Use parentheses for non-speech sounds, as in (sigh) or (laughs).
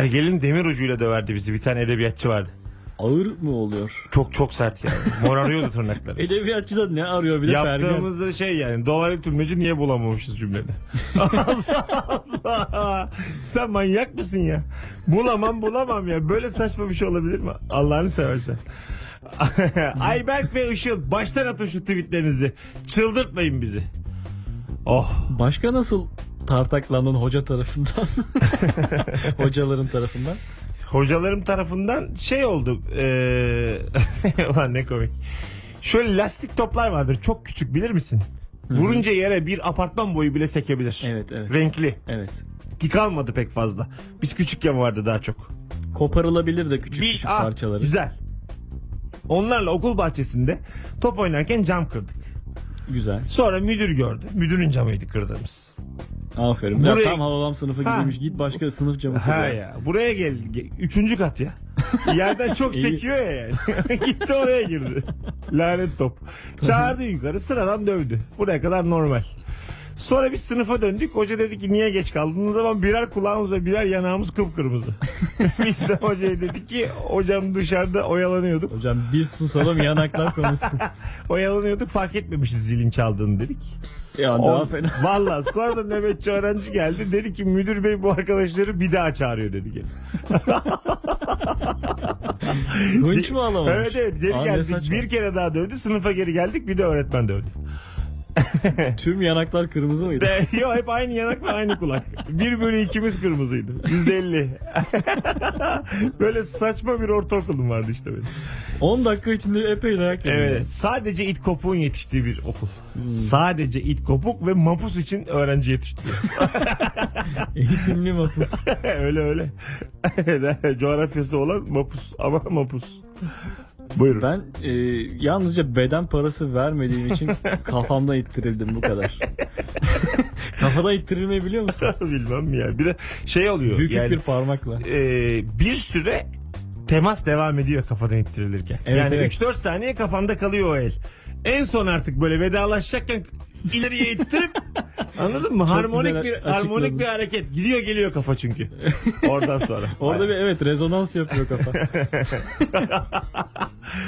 Hergel'in demir ucuyla döverdi bizi. Bir tane edebiyatçı vardı. Ağır mı oluyor? Çok çok sert yani. Morarıyordu tırnakları. (laughs) Edebiyatçı da ne arıyor bir de pergel. Yaptığımızda şey yani dolaylı tümleci niye bulamamışız cümlede. (laughs) Allah Allah. Sen manyak mısın ya? Bulamam bulamam ya. Böyle saçma bir şey olabilir mi? Allah'ını seversen. (laughs) Ayberk ve Işıl baştan atın şu tweetlerinizi. Çıldırtmayın bizi. Oh. Başka nasıl tartaklandın hoca tarafından? (laughs) Hocaların tarafından. Hocalarım tarafından şey oldu. Eee (laughs) ulan ne komik. Şöyle lastik toplar vardır. Çok küçük bilir misin? Vurunca yere bir apartman boyu bile sekebilir. Evet evet. Renkli. Evet. Ki kalmadı pek fazla. Biz küçükken vardı daha çok. Koparılabilir de küçük Bir, küçük ah, parçaları. Güzel. Onlarla okul bahçesinde top oynarken cam kırdık. Güzel. Sonra müdür gördü. Müdürün camıydı kırdığımız. Aferin. Buraya- Ya tam Hababam sınıfı Ha. gibiymiş. Git başka sınıf camı Ha kır. ya. Buraya gel. ge- Üçüncü kat ya. (laughs) Yerden çok sekiyor ya yani. (laughs) Gitti oraya girdi. Lanet top. Çağırdı yukarı sıradan dövdü. Buraya kadar normal. Sonra biz sınıfa döndük. Hoca dedi ki niye geç kaldığınız zaman birer kulağımız ve birer yanağımız kıpkırmızı. (laughs) biz de hocaya dedik ki hocam dışarıda oyalanıyorduk. Hocam biz susalım yanaklar konuşsun. Oyalanıyorduk fark etmemişiz zilin çaldığını dedik. Ya daha fena. (laughs) Valla sonra da nöbetçi öğrenci geldi. Dedi ki müdür bey bu arkadaşları bir daha çağırıyor dedi. Gel. (laughs) Hınç mı alamamış? Evet evet geri Aa, ne geldik. saçma. Bir kere daha dövdü. Sınıfa geri geldik. Bir de öğretmen dövdü. (laughs) Tüm yanaklar kırmızı mıydı? De, yo hep aynı yanak ve aynı kulak. Bir bölü ikimiz kırmızıydı. Yüzde elli. (laughs) Böyle saçma bir ortaokulum vardı işte benim. 10 dakika içinde epey dayak yedim. Evet. Sadece it kopuğun yetiştiği bir okul. Sadece it kopuk ve mapus için öğrenci yetiştiriyor. (laughs) Eğitimli mapus. öyle öyle. Coğrafyası olan mapus ama mapus. Buyurun. Ben e, yalnızca beden parası vermediğim için (laughs) kafamda ittirildim bu kadar. (laughs) Kafada ittirilmeyi biliyor musun? (laughs) Bilmem ya. Bir de şey oluyor. Bükük yani, bir parmakla. e, bir süre temas devam ediyor kafadan ittirilirken. Evet, yani evet. 3-4 saniye kafanda kalıyor o el. En son artık böyle vedalaşacakken ileriye ittirip anladın mı? Çok harmonik bir açıkladın. harmonik bir hareket. Gidiyor geliyor kafa çünkü. Oradan sonra. Orada bir evet rezonans yapıyor kafa.